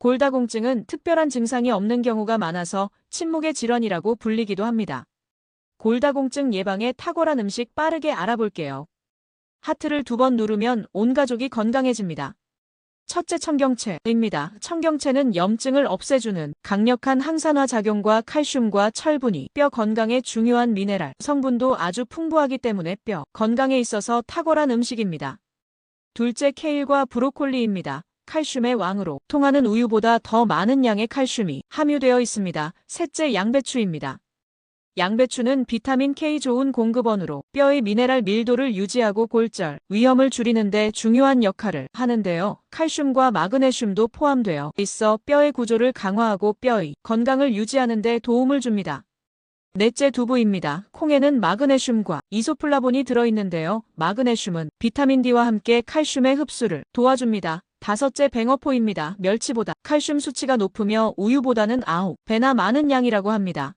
골다공증은 특별한 증상이 없는 경우가 많아서 침묵의 질환이라고 불리기도 합니다. 골다공증 예방에 탁월한 음식 빠르게 알아볼게요. 하트를 두 번 누르면 온 가족이 건강해집니다. 첫째 청경채입니다. 청경채는 염증을 없애주는 강력한 항산화 작용과 칼슘과 철분이 뼈 건강에 중요한 미네랄 성분도 아주 풍부하기 때문에 뼈 건강에 있어서 탁월한 음식입니다. 둘째 케일과 브로콜리입니다. 칼슘의 왕으로 통하는 우유보다 더 많은 양의 칼슘이 함유되어 있습니다. 셋째 양배추입니다. 양배추는 비타민 K 좋은 공급원으로 뼈의 미네랄 밀도를 유지하고 골절, 위험을 줄이는데 중요한 역할을 하는데요. 칼슘과 마그네슘도 포함되어 있어 뼈의 구조를 강화하고 뼈의 건강을 유지하는 데 도움을 줍니다. 넷째 두부입니다. 콩에는 마그네슘과 이소플라본이 들어있는데요. 마그네슘은 비타민 D와 함께 칼슘의 흡수를 도와줍니다. 다섯째 뱅어포입니다. 멸치보다 칼슘 수치가 높으며 우유보다는 9배나 많은 양이라고 합니다.